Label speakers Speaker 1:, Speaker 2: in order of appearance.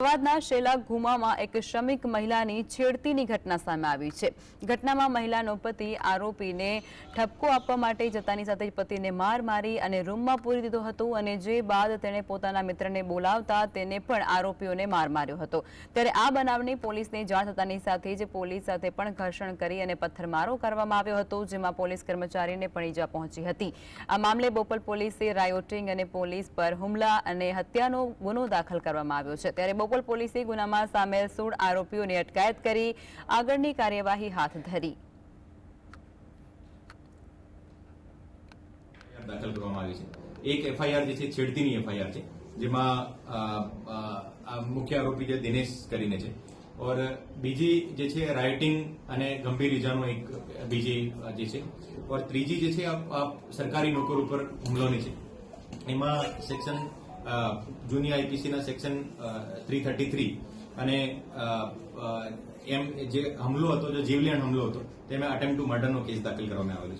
Speaker 1: અમદાવાદના શેલા ગુમામાં એક શ્રમિક મહિલાની છેડતીની ઘટના સામે આવી છે. ઘટનામાં મહિલાનો પતિ આરોપીને ઠપકો આપવા માટે જતાની સાથે પતિને માર મારી અને રૂમમાં પૂરી દીધો હતો અને જે બાદ તેણે પોતાના મિત્રને બોલાવતા તેને પણ આરોપીઓને માર માર્યો હતો. ત્યારે આ બનાવની પોલીસને જાણ થતાની સાથે જ પોલીસ સાથે પણ ઘર્ષણ કરી અને પથ્થરમારો કરવામાં આવ્યો હતો, જેમાં પોલીસ કર્મચારીને પણ ઈજા પહોંચી હતી. આ મામલે બોપલ પોલીસે રાયોટિંગ અને પોલીસ પર હુમલા અને હત્યાનો ગુનો દાખલ કરવામાં આવ્યો છે. ત્યારે બોપલ પોલીસે ગુનામાં સામેલ સોળ આરોપીઓની અટકાયત કરી આગળની કાર્યવાહી હાથ ધરી.
Speaker 2: દાખલ કરવામાં આવી છે. એક એફઆઈઆર જે છે, છેડતીની એફઆઈઆર છે, જેમાં મુખ્ય આરોપી જે દિનેશ કરીને છે. ઓર બીજી જે છે, રાઇટિંગ અને ગંભીર ઇજાનો એક બીજી જે છે, ઓર ત્રીજી જે છે સરકારી નોકર ઉપર હુમલોની છે. એમાં સેક્શન જૂની આઈપીસીના સેક્શન થ્રી થર્ટી થ્રી અને એમ જે હુમલો હતો, જે જીવલેણ હુમલો હતો, તેમાં અટેમ્પ ટુ મર્ડરનો કેસ દાખલ કરવામાં આવેલો છે.